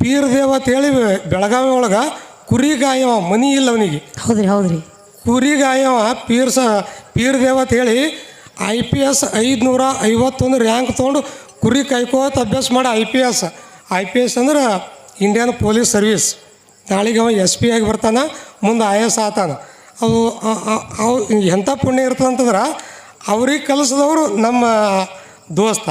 Peer ದೇವ ಅಂತೇಳಿ ಬೆಳಗಾವಿ ಒಳಗೆ ಕುರಿಗಾಯವ ಮನಿ ಇಲ್ಲ ಅವನಿಗೆ. ಹೌದ್ರಿ ಹೌದ್ರಿ. ಕುರಿಗಾಯವ ಪೀರ್ ಸ ಪೀರ್ ದೇವ ಅಂತೇಳಿ ಐ ಪಿ ಎಸ್ ಐದುನೂರ ಐವತ್ತೊಂದು ರ್ಯಾಂಕ್ ತೊಗೊಂಡು ಕುರಿ ಕಾಯ್ಕೋತ ಅಭ್ಯಾಸ ಮಾಡಿ I P S I P S ಅಂದ್ರೆ ಇಂಡಿಯನ್ ಪೊಲೀಸ್ ಸರ್ವಿಸ್ ನಾಳೆಗೆ ಅವ ಎಸ್ ಪಿ ಆಗಿ ಬರ್ತಾನೆ ಮುಂದೆ ಐ ಎಸ್ ಆತಾನ. ಅವು ಅವು ಎಂಥ ಪುಣ್ಯ ಇರ್ತದಂತಂದ್ರೆ ಅವ್ರಿಗೆ ಕಲಿಸಿದವರು ನಮ್ಮ ದೋಸ್ತ.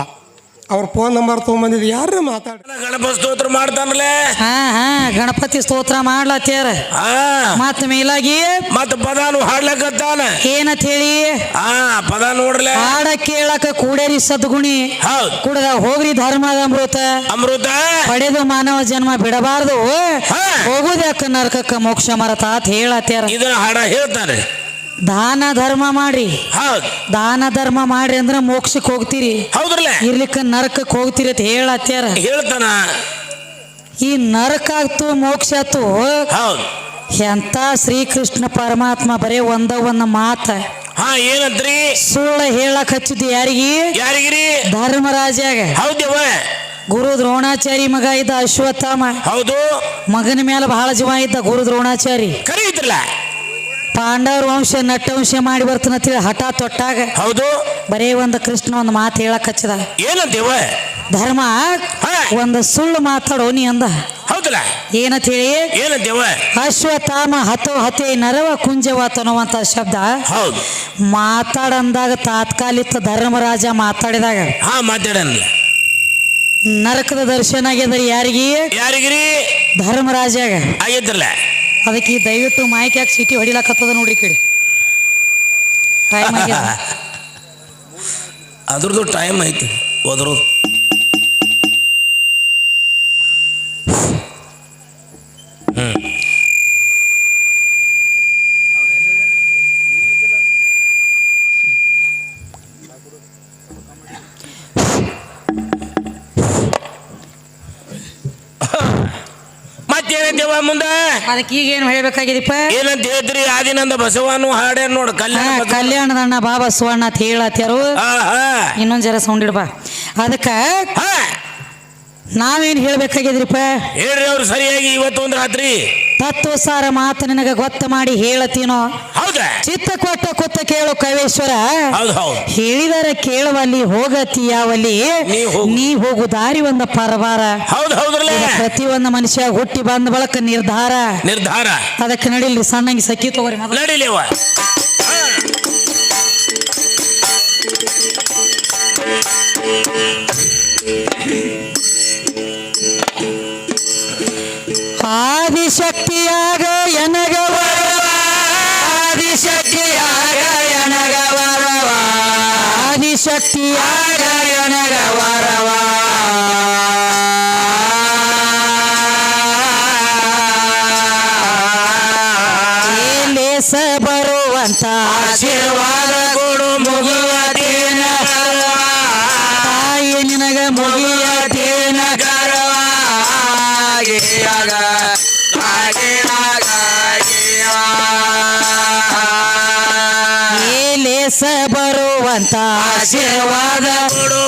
ಅವ್ರ ಫೋನ್ ನಂಬರ್ ತೊಗೊಂಬಂದಿದ್ದು ಯಾರು ಮಾತಾಡ ಗಣಪತಿ ಸ್ತೋತ್ರ ಮಾಡ್ತಾನಲ್ಲೇ? ಹಾ ಹಾ ಗಣಪತಿ ಸ್ತೋತ್ರ ಮಾಡ್ಲತ್ತೇರ? ಆ ಮತ್ತ ಮೇಲಾಗಿ ಮತ್ತ ಪದಾನು ಹಾಡ್ಲಕತ್ತಾನ? ಏನಂತ ಹೇಳಿ? ಆ ಪದ ನೋಡ್ಲೆ. ಹಾಡ ಕೇಳಕ ಕೂಡೇರಿ ಸದ್ಗುಣಿ. ಹೌದ್. ಕುಡದ ಹೋಗ್ರಿ ಧರ್ಮದ ಅಮೃತ. ಅಮೃತ? ಪಡೆದು ಮಾನವ ಜನ್ಮ ಬಿಡಬಾರ್ದು. ಹೋಗುದ್ಯಾಕ ಹೋಗುದಕ್ಕ ನರಕಕ್ಕ ಮೋಕ್ಷ ಮರತ ಅಂತ ಹೇಳತ್ಯಾರ ಇದನ್ನ ಹಾಡ ಹೇಳ್ತಾರೆ. ದಾನ ಧರ್ಮ ಮಾಡಿ ಹೌದ್. ದಾನ ಧರ್ಮ ಮಾಡ್ರಿ ಅಂದ್ರೆ ಮೋಕ್ಷಕ್ಕೆ ಹೋಗ್ತೀರಿ. ಹೌದ್ರಲ್ಲ? ಇರ್ಲಿಕ್ಕ ನರಕಕ್ಕೆ ಹೋಗ್ತೀರಿ ಅಂತ ಹೇಳತ್ಯಾರ ಹೇಳ್ತಾನ. ಈ ನರಕ ಆಯ್ತು ಮೋಕ್ಷ ಆಯ್ತು. ಹೌದ್. ಎಂತ ಶ್ರೀಕೃಷ್ಣ ಪರಮಾತ್ಮ ಬರೇ ಒಂದ ಒಂದ ಮಾತ. ಹಾ ಏನಂತ್ರಿ ಸುಳ್ಳ ಹೇಳಕ್ ಹಚ್ಚಿದ್ ಯಾರಿಗಿ? ಯಾರಿಗಿರಿ? ಧರ್ಮರಾಜ್ಯಾಗ. ಹೌದವ ಗುರು ದ್ರೋಣಾಚಾರಿ ಮಗ ಇದ್ದ ಅಶ್ವತ್ಥಾಮ. ಹೌದು. ಮಗನ ಮೇಲೆ ಬಹಳ ಜೀವ ಇದ್ದ ಗುರು ದ್ರೋಣಾಚಾರಿ. ಕರೀತ್ರಲ್ಲ ಪಾಂಡವರ ವಂಶ ನಟ್ಟವಂಶ ಮಾಡಿ ಬರ್ತಾನಂತೇಳಿ ಹಠ ತೊಟ್ಟಾಗ ಹೌದು. ಬರೇ ಒಂದು ಕೃಷ್ಣ ಒಂದು ಮಾತು ಹೇಳಕ್ ಹಚ್ಚದ. ಏನಂತೀವ? ಧರ್ಮ ಒಂದು ಸುಳ್ಳು ಮಾತಾಡೋ ನೀ ಅಂದ. ಹೌದಲ್ಲ? ಏನಂತ ಹೇಳಿ? ಏನಂತೀವ? ಅಶ್ವತ್ಥಾಮ ಹತೋ ಹತೆ ನರವ ಕುಂಜವಾತ ಅನ್ನುವಂಥ ಶಬ್ದ. ಹೌದು. ಮಾತಾಡಂದಾಗ ತಾತ್ಕಾಲಿಕ ಧರ್ಮರಾಜ ಮಾತಾಡಿದಾಗ ಹಾ ಮಾತಾಡನಲ್ಲ ನರಕದ ದರ್ಶನ ಆಗ್ಯದ ಯಾರಿಗಿ? ಯಾರಿಗಿರಿ? ಧರ್ಮರಾಜಾಗ. ಆಗೈತ್ರಲ್ಲ ಅದಕ್ಕೆ ದಯವಿಟ್ಟು ಮೈಕ್ ಯಾಕೆ ಸಿಟಿ ಹೊಡಿಲಕತ್ತದ ನೋಡ್ರಿ ಕಡೆ. ಟೈಮ್ ಅದ್ರದ್ದು ಟೈಮ್ ಐತಿ ಹೋದ್ರದ್ದು ಅದಕ್ಕೆ ಈಗ ಏನು ಹೇಳ್ಬೇಕಾಗಿದೆಪ್ಪ ಏನಂತ ಹೇಳ್ತೀರಿ ಆದಿನಂದ ಬಸವನು ಹಾಡ್ಯಾರ ನೋಡು ಕಲ್ಯಾಣ ಬಸವ- ಕಲ್ಯಾಣದಣ್ಣ ಬಾಬಾ ಸುವರ್ಣ ಅಂತ ಹೇಳತ್ತಾರು ಹಾ ಹಾ ಇನ್ನೊಂದ್ ಜರ ಸೌಂಡ್ ಇಡ್ಬಾ ಅದಕ್ಕೆ ಹಾ. ನಾವೇನು ಹೇಳ್ಬೇಕಾಗಿದ್ರಿಪ್ಪ ಹೇಳ್ರಿ ಅವ್ರು ಸರಿಯಾಗಿ ಇವತ್ತು ಒಂದು ರಾತ್ರಿ. ತತ್ವಸಾರ ಮಾತು ನಿನಗೆ ಗೊತ್ತ ಮಾಡಿ ಹೇಳತೀನೋ ಹೌದಾ? ಚಿತ್ತ ಕೊಟ್ಟ ಕುತ್ತ ಕೇಳು ಕವೇಶ್ವರ. ಹೌದು ಹೌದು. ಹೇಳಿದರೆ ಕೇಳುವಲ್ಲಿ ಹೋಗತಿಯಾವಲ್ಲಿ? ನೀ ಹೋಗು. ದಾರಿ ಒಂದ ಪರವಾರ. ಹೌದು ಹೌದ್ರಲ್ಲ. ಪ್ರತಿಯೊಂದು ಮನುಷ್ಯ ಹುಟ್ಟಿ ಬಂದ ಬಳಕ ನಿರ್ಧಾರ. ನಿರ್ಧಾರ. ಅದಕ್ಕೆ ನಡೀಲಿ ಸಣ್ಣಂಗಿ ಸಕ್ಕಿ ತಗೋರಿ ಮೊದಲು. ಆದಿಶಕ್ತಿಯಾಗ ಎನಗ ಆದಿಶಕ್ತಿಯಾಗ ಎನಗ ಆದಿಶಕ್ತಿಯಾಗ ಆಶೀರ್ವಾದ ಕೊಡು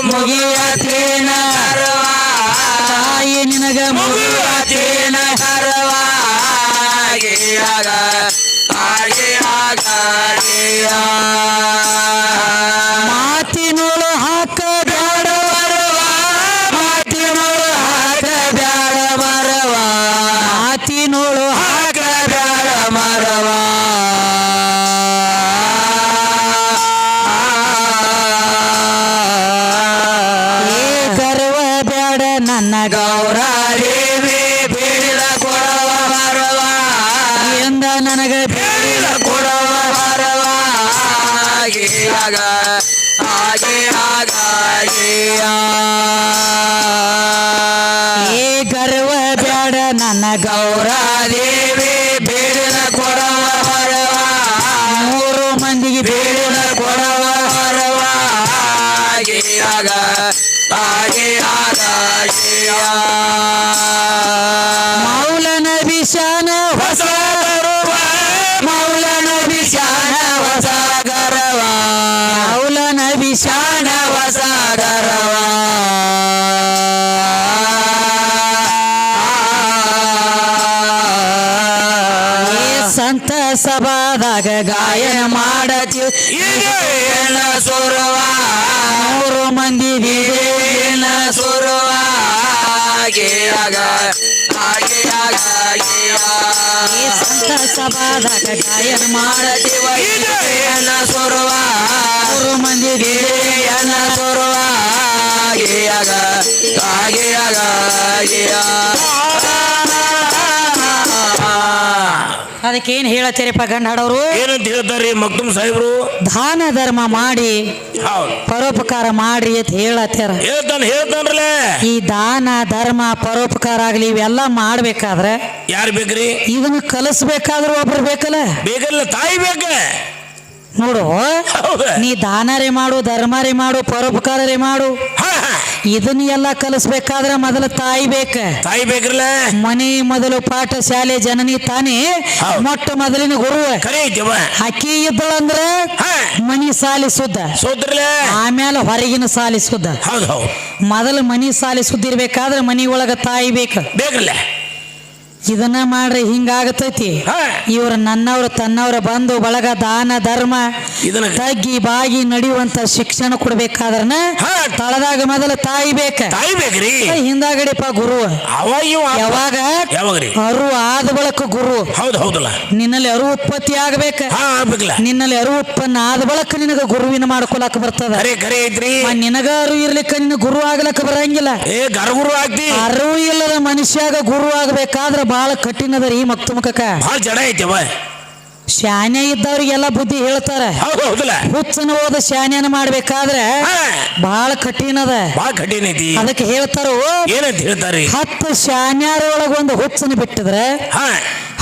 ಭಾಗಿಯಾಗ ಭಾಗಿಯಾಗ ಮೌಲನ ವಿಶಾನ ಹೊಸ ಮೌಲನ ವಿಶಾನ ಹೊಸ ಗರವ ಮೌಲನ ಬಿಷಾನ ಹೊಸ ಗರವ ಸಂತ ಸಭಾದಾಗ ಗಾಯನ ಮಾಡತಿ ಸಭಾದಾಗ ಗಾಯನ ಮಾಡದಿವ ಈಗೇನ ಸೊರುವ. ಮೂರು ಮಂದಿ ಈಗೇನ ಸುರವ. ಅದಕ್ಕೆ ಏನ್ ಹೇಳತ್ತೀರಿ ಗಂಡಾಡವರು ಏನಂತ ಹೇಳ್ತಾರೆ ಮಕ್ತುಮ್ ಸಾಹೇಬ್ರು? ದಾನ ಧರ್ಮ ಮಾಡಿ ಹೌದು. ಪರೋಪಕಾರ ಮಾಡ್ರಿ ಅಂತ ಹೇಳತ್ತೀರ. ಹೇಳ್ತಾನೆ ಹೇಳ್ತಾನ್ರಲ್ಲ. ಈ ದಾನ ಧರ್ಮ ಪರೋಪಕಾರ ಆಗ್ಲಿ ಇವೆಲ್ಲ ಮಾಡ್ಬೇಕಾದ್ರೆ ಯಾರು ಬೇಕ್ರಿ? ಇದನ್ನ ಕಲಿಸ್ಬೇಕಾದ್ರೂ ಒಬ್ರು ಬೇಕಲ್ಲ? ಬೇಕಲ್ಲ ತಾಯಿ ಬೇಕ. ನೋಡು. ನೀ ದಾನರೇ ಮಾಡು ಧರ್ಮರೇ ಮಾಡು ಪರೋಪಕಾರರೇ ಮಾಡು. ಇದನ್ನ ಎಲ್ಲ ಕಲಿಸ್ಬೇಕಾದ್ರೆ ಮೊದಲು ತಾಯಿ ಬೇಕ. ತಾಯಿ ಬೇಕ್ರಲ್ಲ? ಮನೆ ಮೊದಲು ಪಾಠ ಶಾಲೆ ಜನನಿ ತಾನೇ. ಮೊಟ್ಟ ಮೊದಲಿನ ಗುರು ಅಕ್ಕಿ ಇದ್ದಳಂದ್ರ ಮನಿ ಸಾಲಿ ಸುದ್ದ. ಆಮೇಲೆ ಹೊರಗಿನ ಸಾಲಿ ಸುದ್ದ. ಮೊದಲು ಮನಿ ಸಾಲಿ ಸುದ್ದಿರ್ಬೇಕಾದ್ರೆ ಮನಿ ಒಳಗ ತಾಯಿ ಬೇಕ. ಬೇಕ್ರಲ್ಲ? ಇದನ್ನ ಮಾಡ್ರಿ ಹಿಂಗಾಗತೈತಿ. ಇವ್ರ ನನ್ನವ್ರ ತನ್ನವ್ರ ಬಂಧು ಬಳಗ ದಾನ ಧರ್ಮ ಇದನ್ನ ತಗ್ಗಿ ಬಾಗಿ ನಡೆಯುವಂತ ಶಿಕ್ಷಣ ಕೊಡ್ಬೇಕಾದ್ರನ ತಳದಾಗ ಮೊದಲ ತಾಯಿ ಬೇಕ ಹಿಂದಾಗಡಿಪ ಗುರು. ಯಾವಾಗ? ಅರು ಆದ ಬಳಕ ಗುರು. ನಿನ್ನಲ್ಲಿ ಅರು ಉತ್ಪತ್ತಿ ಆಗ್ಬೇಕ. ನಿನ್ನಲ್ಲಿ ಅರು ಉತ್ಪನ್ನ ಆದ ಬಳಕ ನಿನಗ ಗುರುವಿನ ಮಾಡ್ಕೊಳಕ್ ಬರ್ತದ. ನಿನಗ ಅರು ಇರ್ಲಿಕ್ಕ ನಿನ್ನ ಗುರು ಆಗ್ಲಕ್ಕ ಬರಂಗಿಲ್ಲ. ಅರು ಇಲ್ಲದ ಮನುಷ್ಯಾಗ ಗುರು ಆಗ್ಬೇಕಾದ್ರ ಬಹಳ ಕಠಿಣ ಅದ ರೀ ಮಕ್ತುಮಕ ಭಾಳ ಜಡ ಐತಿವ ಶಾನೆ ಇದ್ದವ್ರಿಗೆಲ್ಲ ಬುದ್ಧಿ ಹೇಳ್ತಾರ. ಹೌದು ಹೌದಲ್ಲ. ಹುಚ್ಚನ ಹೋದ ಶಾನ್ಯನ ಮಾಡ್ಬೇಕಾದ್ರೆ ಬಹಳ ಕಠಿಣ ಅದ. ಭಾಳ ಕಠಿಣ ಐತಿ. ಅದಕ್ಕೆ ಹೇಳ್ತಾರೋ ಏನಂತ ಹೇಳ್ತಾರೆ? ಹತ್ತು ಶಾನ್ಯಾರ ಒಳಗ ಒಂದು ಹುಚ್ಚನ ಬಿಟ್ಟಿದ್ರೆ.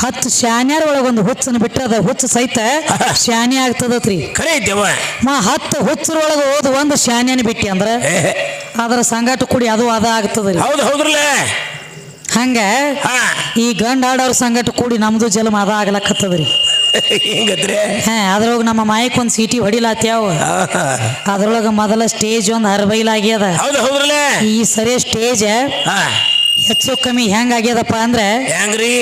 ಹತ್ತು ಶಾನ್ಯಾರ ಒಳಗ ಒಂದು ಹುಚ್ಚನ ಬಿಟ್ರೆ ಅದ ಹುಚ್ಚು ಸಹಿತ ಶಾನೆ ಆಗ್ತದತ್ರಿ. ಕರೆ ಐತಿವ ಮಾ ಹತ್ತು ಹುಚ್ಚರೊಳಗ ಹೋದ ಒಂದು ಶಾನ್ಯನ ಬಿಟ್ಟಿ ಅಂದ್ರೆ. ಅದರ ಸಂಗಾಟ ಕೂಡಿ ಅದು ಅದ ಆಗ್ತದ ಹೌದು ಹೌದ್ರಲ್ಲ. ಹಂಗ ಈ ಗಂಡ ಆಡೋರ್ ಸಂಗಟ ಕೂಡಿ ನಮ್ದು ಜಲಮ ಅದ ಆಗ್ಲಕ್ಕತ್ತದ್ರಿ ಹಿಂಗತ್ರಿ ಹಾ ಅದ್ರೊಳಗ ನಮ್ಮ ಮಾಯಕ್ ಒಂದ್ ಸೀಟಿ ಹೊಡಿಲಾತ್ಯಾವ. ಅದ್ರೊಳಗ ಮೊದಲ ಸ್ಟೇಜ್ ಒಂದ್ ಅರ್ಬೈಲ್ ಹೌದು ಹೌದ್ರಲ್ಲ? ಈ ಸರಿ ಸ್ಟೇಜ್ ಹೆಚ್ಚು ಕಮ್ಮಿ ಹೆಂಗ್ ಆಗ್ಯದಪ್ಪ ಅಂದ್ರೆ ಹೆಂಗ್ರಿ?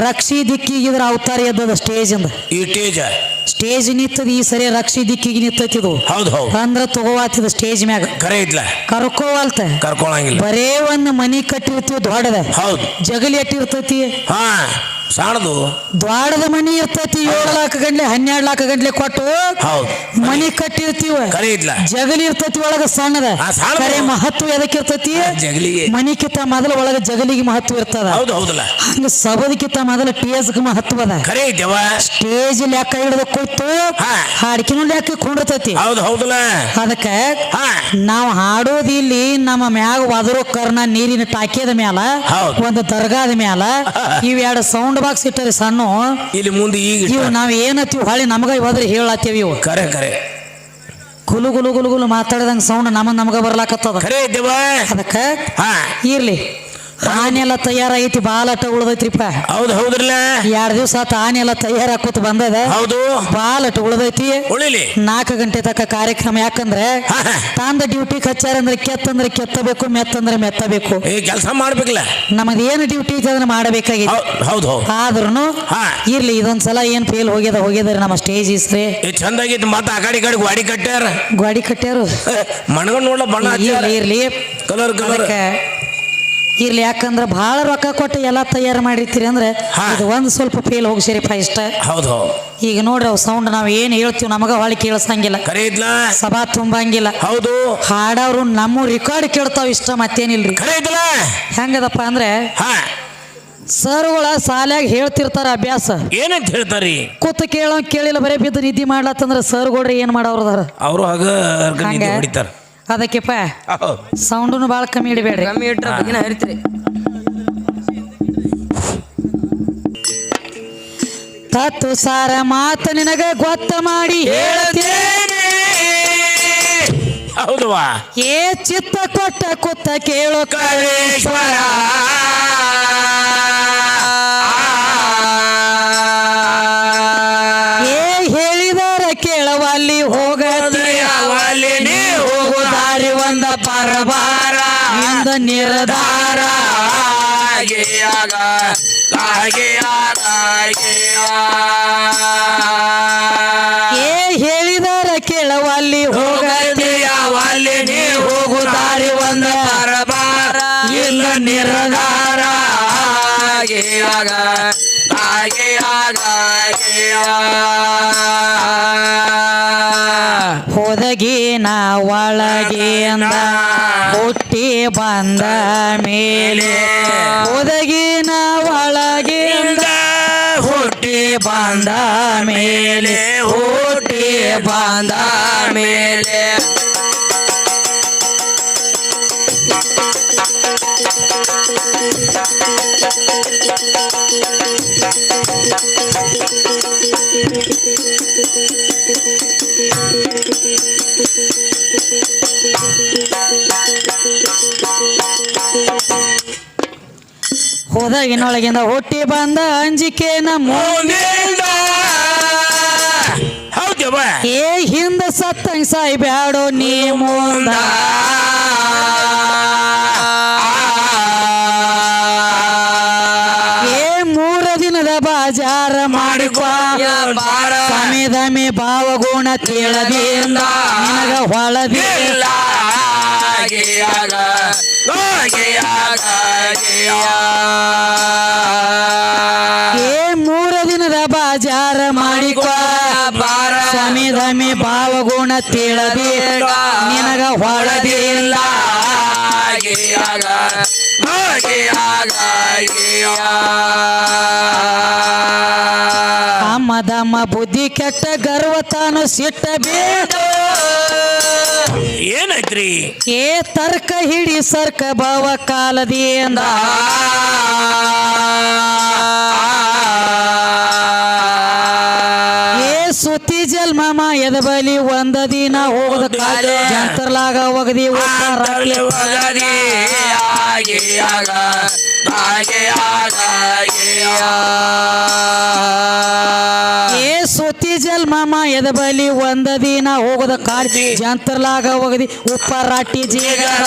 ರಕ್ಷಿ ದಿಕ್ಕಿಗಿದ್ರ ಅವತಾರ ಎದ್ದದ ಸ್ಟೇಜ್ ಅಂದ ಈ ಟೇಜ ಸ್ಟೇಜ್ ನಿಂತದ ಈ ಸರಿ ರಕ್ಷಿ ದಿಕ್ಕಿಗೆ ನಿಂತೈತಿದು. ಹೌದು ಹೌದು. ಅಂದ್ರ ತಗೋವಾತಿದ ಸ್ಟೇಜ್ ಮ್ಯಾಗ. ಕರೆ ಇದ್ಲ. ಕರ್ಕೋವಲ್ತ ಕರ್ಕೊಳಂಗಿಲ್ಲ. ಬರೇ ಒಂದ್ ಮನಿ ಕಟ್ಟಿರ್ತೀವಿ ದೊಡ್ಡದ. ಹೌದು. ಜಗಲಿ ಎಟ್ಟಿರ್ತೈತಿ ಹಾ. ಸಣ್ಣದು ದ್ವಾಡದ ಮನಿ ಇರ್ತೈತಿ ಏಳು ಲಾಖ ಗಂಟ್ಲೆ ಹನ್ನೆರಡು ಲಾಖ ಗಂಟ್ಲೆ ಕೊಟ್ಟು ಹೌದು. ಮನಿ ಕಟ್ಟಿರ್ತೀವ. ಕರೆ ಜಗಲಿ ಇರ್ತೈತಿ ಒಳಗ ಸಣ್ಣದ. ಆ, ಸಣ್ಣದು. ಕರೆ ಮಹತ್ವ ಎದಕ್ಕೆ ಇರ್ತೈತಿ? ಜಗಲಿಗೆ. ಮನಿಕಿತ ಮೊದಲ ಒಳಗ ಜಗಲಿಗೆ ಮಹತ್ವ ಇರ್ತದ. ಹೌದು ಹೌದಲ್ಲ. ಹಂಗ ಸಬದಕ್ಕಿಂತ ಮೊದಲ ಟೇಜ್ಗೆ ಮಹತ್ವ ಅದ. ಕರೆ ಸ್ಟೇಜ್ ಲೆಕ್ಕ ಹಿಡಿದ ಕೂತು ಹಾ. ಹಾಡ್ಕಿನೂ ಲೆಕ್ಕ ಕೊಂಡಿರ್ತೈತಿ ಹೌದು ಹೌದಲ್ಲ. ಅದಕ್ಕ ಹಾ. ನಾವು ಹಾಡೋದು ಇಲ್ಲಿ ನಮ್ಮ ಮ್ಯಾಗ ಒದರೋ ಕರ್ನ ನೀರಿನ ಟಾಕಿಯದ ಮ್ಯಾಲ ಹೌದು. ಒಂದು ದರ್ಗಾದ ಮ್ಯಾಲ ಇವೆರಡು ಎರಡು ಸೌಂಡ್ ಬಾಕ್ಸ್ ಇಟ್ಟರೆ ಸಣ್ಣ. ಇಲ್ಲಿ ಮುಂದೆ ಈಗ ಇವು ನಾವು ಏನತ್ತೀವಿ ಹೊಳಿ ನಮಗ ಹೋದ್ರೆ ಹೇಳತ್ತೇವಿ ಇವು. ಕರೆ ಕರೆ. ಗುಲು ಗುಲು ಗುಲು ಗುಲು ಮಾತಾಡಿದಂಗ ಸೌಂಡ್ ನಮಗ್ ನಮಗ ಬರ್ಲಾಕತ್ತದ. ಕರೆ ಅದಕ್ಕ ಹಾ. ಇರ್ಲಿ. ಆನೆ ಎಲ್ಲ ತಯಾರಾಗೈತಿ ಬಾಲಟ ಉಳ್ದೈತ್ರಿಪ್ಪ. ಹೌದು ಹೌದ್ರಲ್ಲ? ಎರಡ್ ದಿವಸ ಆತ ಆನೆ ಎಲ್ಲ ತಯಾರಾಕೋತ ಬಂದದ. ಹೌದು. ಬಾಲಟ ಉಳ್ದೈತಿ. ಉಳಿಲಿ. ನಾಲ್ಕು ಗಂಟೆ ತಕ್ಕ ಕಾರ್ಯಕ್ರಮ ಯಾಕಂದ್ರೆ ತಂದ ಡ್ಯೂಟಿ ತಾಂದ ಅಂದ್ರೆ ಕೆತ್ತಂದ್ರೆ ಕೆತ್ತಬೇಕು ಮೆತ್ತಂದ್ರೆ ಮೆತ್ತಬೇಕು. ಏ ಕೆಲಸ ಮಾಡ್ಬೇಕಲ್ಲ? ನಮಗ್ ಏನು ಡ್ಯೂಟಿ ಐತೆ ಅದನ್ನ ಮಾಡಬೇಕಾಗಿತ್ತು ಹೌದು ಹೌದು ಹೌದು. ಆದ್ರೂ ಹಾ. ಇರ್ಲಿ ಇದೊಂದ್ಸಲ ಏನ್ ಫೇಲ್ ಹೋಗ್ಯದ ಹೋಗ್ಯದ್ರಿ ನಮ್ಮ ಸ್ಟೇಜ್ ಇಸ್ರಿ ಚಂದ ಚಂದಾಗಿತ್ತು ಮತ್ತೆ ಆ ಕಡೆ ಈ ಕಡೆ ಗಾಡಿ ಕಟ್ಟ್ಯಾರ. ಗಾಡಿ ಕಟ್ಟ್ಯಾರು. ಮಣ್ಗೊಂಡ್ ನೋಡ್ಲ ಬಣ್ಣ ಇರ್ಲಿ ಇರ್ಲಿ. ಕಲರ್ ಕಲರ್ ಅದಕ್ಕೆ ಇರ್ಲಿ ಯಾಕಂದ್ರೆ ಬಹಳ ರೊಕ್ಕ ಕೊಟ್ಟು ಎಲ್ಲ ತಯಾರು ಮಾಡಿರ್ತೀರಿ ಅಂದ್ರೆ. ಇದು ಒಂದ್ ಸ್ವಲ್ಪ ಫೇಲ್ ಹೋಗ್ಸಿರಿಪ್ಪ ಇಷ್ಟ. ಹೌದು. ಈಗ ನೋಡ್ರಿ ಅವ್ ಸೌಂಡ್ ನಾವ್ ಏನ್ ಹೇಳ್ತೀವಿ ನಮಗ ಹೊಳಿ ಐತ್ಲ ಸಭಾ ತುಂಬಂಗಿಲ್ಲ. ಹೌದು. ಹಾಡವ್ರು ನಮ್ಮ ರೆಕಾರ್ಡ್ ಕೇಳ್ತಾವ್ ಇಷ್ಟ ಮತ್ತೇನಿಲ್ರಿ. ಹೆಂಗದಪ್ಪ ಅಂದ್ರೆ ಹಾ. ಸರ್ಗಳ ಸಾಲ್ಯಾಗ ಹೇಳ್ತಿರ್ತಾರ ಅಭ್ಯಾಸ. ಏನಂತ ಹೇಳ್ತಾರಿ? ಕೂತ ಕೇಳೋ ಕೇಳಿಲ್ಲ ಬರೇ ಬಿದ್ದು ನಿದ್ದಿ ಮಾಡ್ಲತ್ತಂದ್ರ ಸರ್ಗೋಡ್ರಿ ಏನ್ ಮಾಡವ್ರದಾರ? ಅವರು ಹಂಗ. ಹೊಡಿತಾರ. ಅದಕ್ಕೆಪ್ಪ ಸೌಂಡನ್ನು ಬಹಳ ಭಾಳ ಕಮ್ಮಿ ಇಡಬೇಡ್ರಿ. ಕಮ್ಮಿ ಇಟ್ಟರೆ ಹರಿತ್ರಿ ತತ್ತು ಸಾರ ಮಾತ ನಿನಗ ಗೊತ್ತ ಮಾಡಿ ಹೇಳ್ತೇನೆ. ಹೌದವಾ ಏ ಚಿತ್ತ ಕೊಟ್ಟ ಕುತ್ತ ಕೇಳೋ ಕರೇಶ್ವರ ಇಂದ ನಿರ್ಧಾರ. ಗಿಯಾಗ ಕಾಗಿಯಾಗ ಏ ಹೇಳಿದಾರ ಕೇಳವಲ್ಲಿ ಹೋಗಲಿ ನೀ ಹೋಗುತ್ತಾರೆ ಒಂದ ಪರಬಾರ. ಇಲ್ಲ ನಿರ್ಧಾರ. ಆಗಿಯಾಗ ಆಗಿಯಾಗ ಹೋದಗಿನ ಒಳಗೆ ಅಂದ ಹುಟ್ಟಿ ಬಂದ ಮೇಲೆ. ಒದಗಿನ ಒಳಗೆ ಹುಟ್ಟಿ ಬಂದ ಮೇಲೆ. ಹುಟ್ಟಿ ಬಂದ ಮೇಲೆ. ಹೋದಗಿನೊಳಗಿಂದ ಹುಟ್ಟಿ ಬಂದ ಅಂಜಿಕೆ ನಮ್ಮ ಏ ಹಿಂದ ಸತ್ತಂಗ್ ಸಾಯಿ ಬ್ಯಾಡೋ ನೀ ಮುಂದ. ಏ ಮೂರ ದಿನದ ಬಾಜಾರ ಮಾಡಿಕೊ. ಸಮಿ ದಮಿ ಭಾವಗುಣ ತಿಳಿದಿಂದ ನಿನಗ ಹೊಳದಿ ಏ ಮೂರ ದಿನದ ಬಾಜಾರ ಮಾಡಿಕೊ. ಸಮಿ ದಮಿ ಭಾವಗುಣ ತಿಳದಿ ನಿನಗ ಹೊಳದಿಲ್ಲ. ಅಮ್ಮ ದಮ್ಮ ಬುದ್ಧಿ ಕೆಟ್ಟ ಗರ್ವ ತಾನು ಸಿಟ್ಟ ಬೇಡ ಏನೈತ್ರಿ ಏ ತರ್ಕ ಹಿಡಿ ಸರ್ಕ ಭಾವ ಕಾಲದಿಂದ. ಏ ಸುತ್ತಿ ಜಲ್ಮಮ ಎದ ಬಲಿ ಒಂದ ದಿನ ಹೋಗದ ಕಾಲ. ಜಂತರ್ಲಾಗ ಒಗದಿ ಏ ಜಲ್ಮಮ ಎದ ಬಲಿ ಒಂದ ದಿನ ಹೋಗದ ಕಾಲ ಜಂತರ್ಲಾಗ ಹೋಗದಿ. ಉಪ್ಪಾರಾಟಿ ಜೀಗರ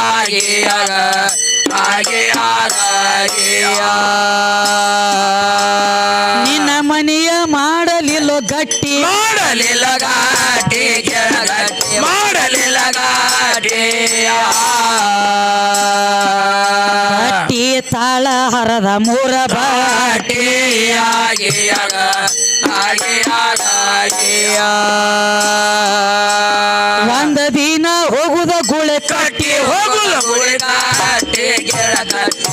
ಹಾಗೆ ಆಗ ಹಾಗೆ ಆಗ ನಿನ್ನ ಮನೆಯ ಮಾಡಲಿಲ್ಲ ಗಟ್ಟಿ. ಮಾಡಲಿಲ್ಲ ಗಟ್ಟಿ ಮಾಡಲಿಲ್ಲ ಗಾಟಿ ಗಟ್ಟಿ ತಾಳ ಹರದ ಮೂರ ಬಾಟಿ ಹಾಗೆ ಆಗ ಹಾಗೆ ಒಂದ ದಿನ ಹೋಗುದ ಗುಳೆ ಕಟ್ಟಿ ಹೋಗುದ ಗುಳೆ ಕಾಟಿ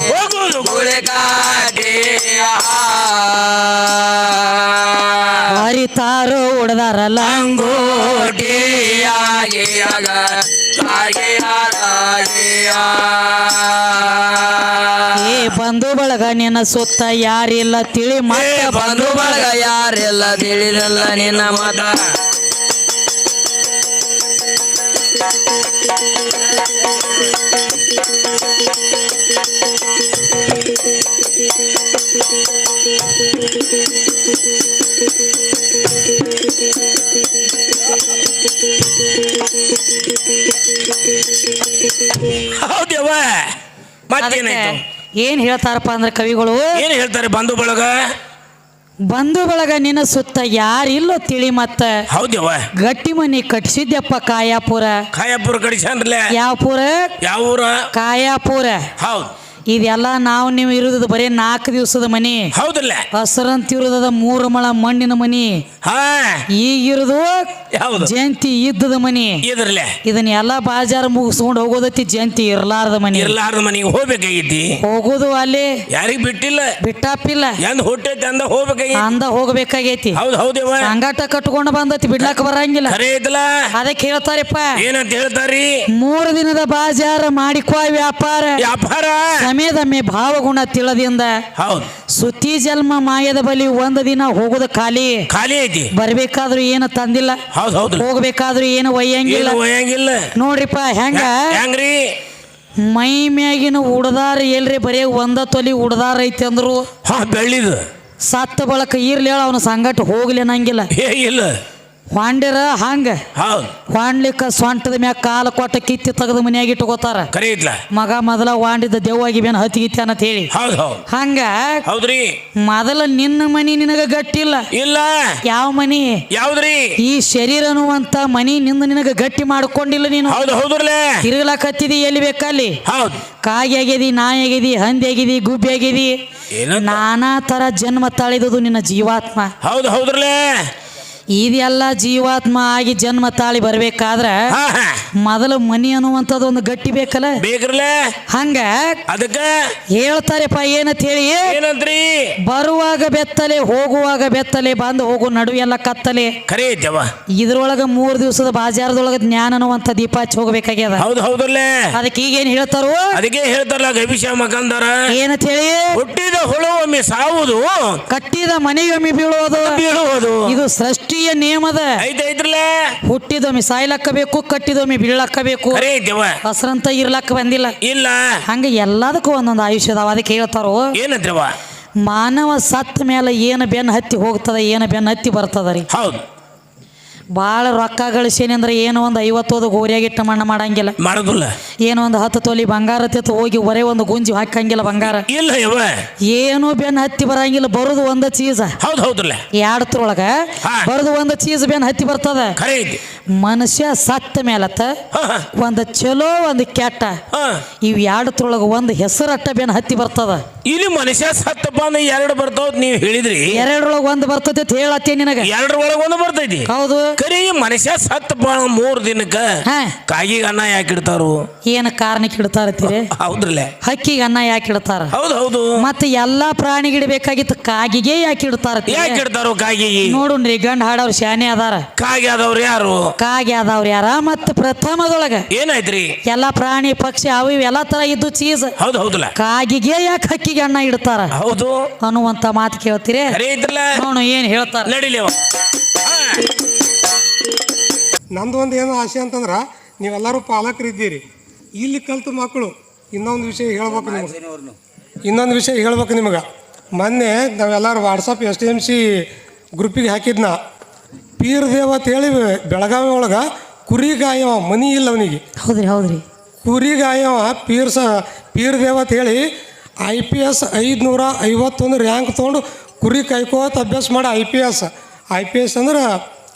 ಹೋಗುದು ಗುಳೆ ಕಾಟಿ ಹರಿತಾರೋ ಉಡ್ದಾರಲ್ಲ ಅಂಗೋಟಿ ಆಗಿ ಆಗ ಬಂಧು ಬಳಗ ನಿನ್ನ ಸುತ್ತ ಯಾರಿಲ್ಲ ತಿಳಿ ಮತ್ತೆ ಬಂಧು ಬಳಗ ಯಾರಿಲ್ಲ ತಿಳಿದಲ್ಲ ನಿನ್ನ ಮತ. ಹೌದವ್ವ ಮತ್ತೇನಾಯ್ತು? ಏನ್ ಹೇಳ್ತಾರಪ್ಪ ಅಂದ್ರೆ ಕವಿಗಳು? ಏನ್ ಹೇಳ್ತಾರೆ ಬಂಧು ಬಳಗ? ಬಂಧು ಬಳಗ ನಿನ್ನ ಸುತ್ತ ಯಾರಿಲ್ಲೋ ತಿಳಿ ಮತ್ತ. ಹೌದವ್ವ ಗಟ್ಟಿ ಮನಿ ಕಟ್ಸಿದ್ಯಪ್ಪ ಕಾಯಾಪುರ. ಕಾಯಾಪುರ ಕಡಿಸನ್ರಲ್ಲ ಯಾವ ಪುರ? ಯಾವ ಊರ? ಕಾಯಾಪುರ. ಹೌದು. ಇದೆಲ್ಲ ನಾವು ನೀವು ಇರುದು ಬರೀ ನಾಲ್ಕು ದಿವಸದ ಮನಿ. ಹೌದಲ್ಲ? ಹಸರಂತ ಇರುದದ ಮೂರು ಮಳ ಮಣ್ಣಿನ ಮನಿ. ಹಾ. ಈಗ ಇರುದು ಹೌದು. ಜಯಂತಿ ಇದ್ದದ ಮನಿ. ಇದ್ರಲ್ಲ ಇದನ್ನ ಎಲ್ಲಾ ಬಾಜಾರ್ ಮುಗಿಸ್ಕೊಂಡು ಹೋಗೋದೈತಿ ಜಯಂತಿ ಇರ್ಲಾರದ ಮನಿ. ಇರ್ಲಾರದ ಮನೆಗೆ ಹೋಗ್ಬೇಕಾಗಿದ್ದಿ? ಹೋಗುದು ಅಲ್ಲಿ. ಯಾರಿಗ್ ಬಿಟ್ಟಿಲ್ಲ? ಬಿಟ್ಟಾಪಿಲ್ಲ. ಎಂದ ಹುಟ್ಟೈತಿ ಅಂದ ಹೋಗ್ಬೇಕಾಗಿ ಅಂದ ಹೋಗ್ಬೇಕಾಗೈತಿ. ಹೌದು ಹೌದು ಸಂಗಾಟ ಕಟ್ಕೊಂಡು ಬಂದೈತಿ ಬಿಡ್ಲಾಕ ಬರಂಗಿಲ್ಲ. ಅದಕ್ಕೆ ಹೇಳ್ತಾರಪ್ಪ. ಏನಂತ ಹೇಳ್ತಾರಿ? ಮೂರು ದಿನದ ಬಾಜಾರ ಮಾಡಿಕೋ ವ್ಯಾಪಾರ. ವ್ಯಾಪಾರ? ಸಮಯದಮ್ಮೆ ಭಾವಗುಣ ತಿಳದಿಂದ ಹೌದು. ಸುತ್ತಿ ಜನ್ಮ ಮಾಯದ ಬಲಿ ಒಂದು ದಿನ ಹೋಗುದ ಖಾಲಿ. ಖಾಲಿ ಐತಿ. ಬರ್ಬೇಕಾದ್ರೂ ಏನು ತಂದಿಲ್ಲ. ಹೌದು ಹೌದು. ಹೋಗ್ಬೇಕಾದ್ರೂ ಏನು ಒಯ್ಯಂಗಿಲ್ಲ. ಒಯ್ಯಂಗಿಲ್ಲ. ನೋಡ್ರಿಪ್ಪ ಹೆಂಗ? ಹೆಂಗ್ರಿ? ಮೈ ಮ್ಯಾಗಿನ ಉಡ್ದಾರ ಎಲ್ರಿ ಬರೀ ಒಂದ ತೊಲಿ ಉಡ್ದಾರ ಐತಿ ಅಂದ್ರು ಬೆಳ್ಳಿದ. ಬೆಳ್ಳಿದು ಸತ್ತ ಬಳಕ ಇರ್ಲಿ ಹೇಳ ಅವನ ಸಂಗಟ ಹೋಗ್ಲಿ ಅನ್ನಂಗಿಲ್ಲ. ಇಲ್ಲ. ಹೊಂಡಿರ ಹಂಗ? ಹೌದು. ಸ್ವಂಟದ ಸೊಂಟದ ಮ್ಯಾಗ ಕಾಲ ಕೊಟ್ಟ ಕಿತ್ತಿ ತೆಗೆದು ಮನ್ಯಾಗ ಇಟ್ಕೋತಾರ ಮಗ ಮೊದಲ ವಾಂಡಿದ ದೆವ್ವಾಗಿ ಬೇನ ಹತ್ತಿ ಗಿತ್ತಿ ಅಂತ ಹೇಳಿ. ಹಂಗ? ಹೌದ್ರಿ. ಮೊದಲ ನಿನ್ನ ಮನಿ ನಿನಗ ಗಟ್ಟಿಲ್ಲ. ಇಲ್ಲ. ಯಾವ ಮನಿ? ಯಾವ್ದ್ರಿ? ಈ ಶರೀರ ಅನ್ನುವಂತ ಮನಿ ನಿಂದ ನಿನಗ ಗಟ್ಟಿ ಮಾಡ್ಕೊಂಡಿಲ್ಲ ನೀನು. ತಿರುಗ್ಲಾಕತ್ತಿದಿ ಎಲ್ಲಿ ಬೇಕಲ್ಲಿ? ಹೌದು. ಕಾಗಿ ಆಗಿದಿ ನಾಯಿ ಆಗಿದಿ ಹಂದಿ ಆಗಿದಿ ಗುಬ್ಬಿ ಆಗಿದಿ ನಾನಾ ತರ ಜನ್ಮ ತಾಳಿದುದು ನಿನ್ನ ಜೀವಾತ್ಮ. ಹೌದು ಹೌದ್ರಲ್ಲೇ. ಇದೆಲ್ಲ ಜೀವಾತ್ಮ ಆಗಿ ಜನ್ಮ ತಾಳಿ ಬರ್ಬೇಕಾದ್ರೆ ಮೊದಲು ಮನಿ ಅನ್ನುವಂಥದ್ದು ಒಂದು ಗಟ್ಟಿ ಬೇಕಲ್ಲ? ಬೇಕ್ರಲ್ಲ ಹಂಗ? ಅದಕ್ಕ? ಹೇಳ್ತಾರೆಪ್ಪ ಏನಂತ ಹೇಳಿ? ಏನಂತ್ರಿ ಬರುವಾಗ ಬೆತ್ತಲೆ ಹೋಗುವಾಗ ಬೆತ್ತಲೆ ಬಂದು ಹೋಗು ನಡುವೆಲ್ಲ ಕತ್ತಲೆ. ಕರೆ ಇದ್ದವ ಇದ್ರೊಳಗ ಮೂರ್ ದಿವಸದ ಬಾಜಾರದೊಳಗ ಜ್ಞಾನ ಅನ್ನುವಂಥ ದೀಪ ಹಚ್ಚಿ ಹೋಗ್ಬೇಕಾಗ್ಯದ. ಹೌದು ಹೌದಲ್ಲೇ ಅದಕ್ಕೆ ಈಗೇನು ಹೇಳ್ತಾರೋ? ಅದಕ್ಕೆ ಹೇಳ್ತಾರಲ್ಲ ಗವಿಷ ಮಕಂದರ ಏನಂತ ಹೇಳಿ? ಹುಟ್ಟಿದ ಹುಳು ಒಮ್ಮೆ ಸಾವುದು ಕಟ್ಟಿದ ಮನೆಗೊಮ್ಮೆ ಬೀಳೋದು ಬೀಳುವುದು. ಇದು ಸೃಷ್ಟಿಯ ನಿಯಮದ ಐತೆ ಐತ್ರಲ್ಲೇ ಹುಟ್ಟಿದೊಮ್ಮೆ ಸಾಯ್ಲಕ್ಕಬೇಕು ಕಟ್ಟಿದೊಮ್ಮೆ ಬೀಳಕ್ಕಬೇಕು ಅರೇ ದೇವ. ಹಸ್ರಂತ ಇರ್ಲಕ್ಕ ಬಂದಿಲ್ಲ. ಇಲ್ಲ. ಹಂಗ ಎಲ್ಲದಕ್ಕೂ ಒಂದೊಂದು ಆಯುಷ್ಯ ಅದಾವ ಅದಕ್ಕೆ ಹೇಳ್ತಾರೋ? ಏನದ್ರವ ಮಾನವ ಸತ್ತ ಮೇಲೆ ಏನು ಬೆನ್ನು ಹತ್ತಿ ಹೋಗ್ತದ ಏನು ಬೆನ್ನು ಹತ್ತಿ ಬರ್ತದ ರೀ? ಹೌದು. ಭಾಳ ರೊಕ್ಕ ಗಳಿಸೇನೆ ಅಂದ್ರೆ ಏನೋ ಒಂದು ಐವತ್ತೋದು ಗೋರಿಯಾಗಿಟ್ಟು ಮಣ್ಣ ಮಾಡಂಗಿಲ್ಲ. ಮಾಡೋದಿಲ್ಲ. ಏನೋ ಒಂದು ಹತ್ತು ತೊಲಿ ಬಂಗಾರ ತೆತ್ತು ಹೋಗಿ ಒರೆ ಒಂದು ಗುಂಜಿ ಹಾಕಂಗಿಲ್ಲ ಬಂಗಾರ. ಇಲ್ಲ ಯವ ಏನೂ ಬೆನ್ನು ಹತ್ತಿ ಬರಂಗಿಲ್ಲ ಬರೋದು ಒಂದು ಚೀಸ. ಹೌದು ಹೌದು ಎರಡತ್ರೊಳಗ ಹಾ. ಬರೋದು ಒಂದು ಚೀಸ್ ಬೆನ್ ಹತ್ತಿ ಬರ್ತದ. ಐತಿ. ಮನುಷ್ಯ ಸತ್ತ ಮೇಲತ್ತ ಒಂದ ಹಾ. ಒಂದು ಚಲೋ ಒಂದು ಕೆಟ್ಟ. ಹಾ. ಇವು ಎರಡತ್ರೊಳಗ ಒಂದು ಹೆಸರಟ್ಟ ಬೆನ್ನು ಹತ್ತಿ ಬರ್ತದ. ಇಲ್ಲಿ ಮನುಷ್ಯ ಸತ್ತಪ್ಪ ಅಂದ್ರೆ ಎರಡು ಬರ್ತಾವ್ ನೀವು ಹೇಳಿದ್ರಿ. ಎರಡರೊಳಗ ಒಂದು ಬರ್ತೈತಿ ಅಂತ ಹೇಳತ್ತೇ ನಿನಗ. ಎರಡರ ಒಳಗೆ ಒಂದು ಬರ್ತೈತಿ. ಹೌದು. ಕರೆ ಮನುಷ್ಯ ಸತ್ ಮೂರ್ ದಿನಕ್ಕ ಹಾ. ಕಾಗಿಗೆ ಅನ್ನ ಯಾಕೆ ಇಡ್ತಾರು? ಏನು ಕಾರಣಕ್ಕೆ ಇಡ್ತಾರತ್ತೀರಿ? ಹೌದ್ರಲ್ಲೇ. ಹಕ್ಕಿಗೆ ಅನ್ನ ಯಾಕೆ ಇಡ್ತಾರ? ಹೌದು ಹೌದು. ಮತ್ತೆ ಎಲ್ಲಾ ಪ್ರಾಣಿಗೆ ಇಡಬೇಕಾಗಿತ್ತು ಕಾಗಿಗೆ ಯಾಕೆ ಇಡ್ತಾರ ಯಾಕೆ ಇಡ್ತಾರು ಕಾಗಿಗೆ? ನೋಡುಣ್ರಿ ಗಂಡ ಹಾಡವ್ರು ಶಾನೆ ಅದಾರ. ಕಾಗಿ ಆದವ್ರು ಯಾರು? ಕಾಗೆ ಅದಾವ್ರ ಯಾರ? ಮತ್ತೆ ಪ್ರಥಮದೊಳಗ ಏನಾಯ್ತ್ರಿ? ಎಲ್ಲಾ ಪ್ರಾಣಿ ಪಕ್ಷಿ ಅವು ಇವು ಎಲ್ಲಾ ತರ ಇದ್ದು ಚೀಸ್. ಹೌದು ಹೌದಲ್ಲ. ಕಾಗಿಗೆ ಯಾಕೆ ಹಕ್ಕಿಗೆ ಅನ್ನ ಇಡ್ತಾರ? ಹೌದು. ಅನ್ನುವಂತ ಮಾತು ಕೇಳ್ತೀರಿ? ಕರೆ ನೋಡು ಏನ್ ಹೇಳ್ತಾರ? ನಡಿಲೇವ ನಂದು ಒಂದು ಏನು ಆಸೆ ಅಂತಂದ್ರೆ ನೀವೆಲ್ಲರೂ ಪಾಲಕರಿದ್ದೀರಿ. ಇಲ್ಲಿ ಕಲ್ತು ಮಕ್ಕಳು ಇನ್ನೊಂದು ವಿಷಯ ಹೇಳ್ಬೇಕು ನಿಮ್ಗೆ. ಇನ್ನೊಂದು ವಿಷಯ ಹೇಳ್ಬೇಕು ನಿಮಗೆ. ಮೊನ್ನೆ ನಾವೆಲ್ಲರೂ WhatsApp S T M C ಗ್ರೂಪಿಗೆ ಹಾಕಿದ್ನ. ಪೀರ್ ದೇವ ಅಂತೇಳಿ ಬೆಳಗಾವಿ ಒಳಗೆ ಕುರಿಗಾಯವ ಮನಿ ಇಲ್ಲ ಅವನಿಗೆ. ಹೌದ್ರಿ ಹೌದ್ರಿ. ಕುರಿಗಾಯವ ಪೀರ್ ಸ ಪೀರ್ ದೇವ ಅಂತೇಳಿ ಐ ಪಿ ಎಸ್ ಐದುನೂರ ಐವತ್ತೊಂದು ರ್ಯಾಂಕ್ ತೊಗೊಂಡು ಕುರಿ ಕೈಕೋತ ಅಭ್ಯಾಸ ಮಾಡಿ I P S I P S ಅಂದ್ರೆ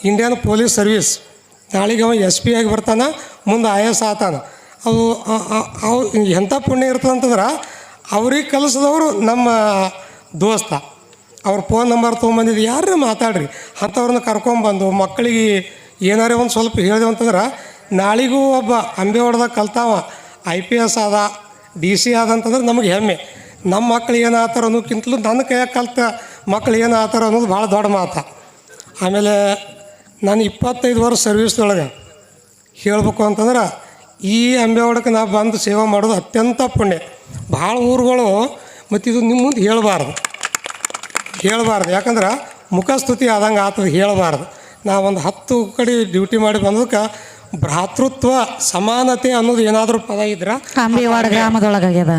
ಇಂಡಿಯನ್ ಪೊಲೀಸ್ ಸರ್ವೀಸ್ ನಾಳೆಗೆ ಅವ ಎಸ್ ಪಿ ಆಗಿ ಬರ್ತಾನೆ, ಮುಂದೆ ಐ ಎಸ್ ಆತಾನ. ಅವು ಅವು ಎಂಥ ಪುಣ್ಯ ಇರ್ತದಂತಂದ್ರೆ ಅವ್ರಿಗೆ ಕಲಿಸಿದವರು ನಮ್ಮ ದೋಸ್ತ. ಅವ್ರ ಫೋನ್ ನಂಬರ್ ತೊಗೊಂಬಂದಿದ್ದು ಯಾರೇ ಮಾತಾಡ್ರಿ? ಅಂಥವ್ರನ್ನ ಕರ್ಕೊಂಬಂದು ಮಕ್ಕಳಿಗೆ ಏನಾರೇ ಒಂದು ಸ್ವಲ್ಪ ಹೇಳಿದೆವು ಅಂತಂದ್ರೆ, ನಾಳಿಗೂ ಒಬ್ಬ ಅಂಬೆ ಹೊಡೆದಾಗ ಕಲ್ತಾವ, ಐ ಪಿ ಎಸ್ ಆದ, ಡಿ ಸಿ ಆದ ಅಂತಂದ್ರೆ ನಮಗೆ ಹೆಮ್ಮೆ. ನಮ್ಮ ಮಕ್ಳು ಏನು ಆತಾರ ಅನ್ನೋಕ್ಕಿಂತಲೂ ನನ್ನ ಕೈಯಾಗ ಕಲ್ತ ಮಕ್ಳು ಏನು ಆತಾರ ಅನ್ನೋದು ಭಾಳ ದೊಡ್ಡ ಮಾತು. ಆಮೇಲೆ ನಾನು ಇಪ್ಪತ್ತೈದು ವರ್ಷ ಸರ್ವಿಸ್ದೊಳಗೆ ಹೇಳ್ಬೇಕು ಅಂತಂದ್ರೆ ಈ ಅಂಬೇವಾಡಕ್ಕೆ ನಾ ಬಂದು ಸೇವೆ ಮಾಡೋದು ಅತ್ಯಂತ ಪುಣ್ಯ. ಭಾಳ ಊರುಗಳು ಮತ್ತು ಇದು ನಿಮ್ಮ ಮುಂದೆ ಹೇಳಬಾರ್ದು. ಹೇಳಬಾರ್ದು. ಯಾಕಂದ್ರೆ ಮುಖಸ್ತುತಿ ಆದಂಗೆ ಆತದ ಹೇಳಬಾರ್ದು. ನಾ ಒಂದು ಹತ್ತು ಕಡೆ ಡ್ಯೂಟಿ ಮಾಡಿ ಬಂದದಕ್ಕೆ ಭ್ರಾತೃತ್ವ ಸಮಾನತೆ ಅನ್ನೋದು ಏನಾದರೂ ಪದ ಇದ್ರೆ ಅಂಬೇವಾಡ ಗ್ರಾಮದೊಳಗಾಗ್ಯದ.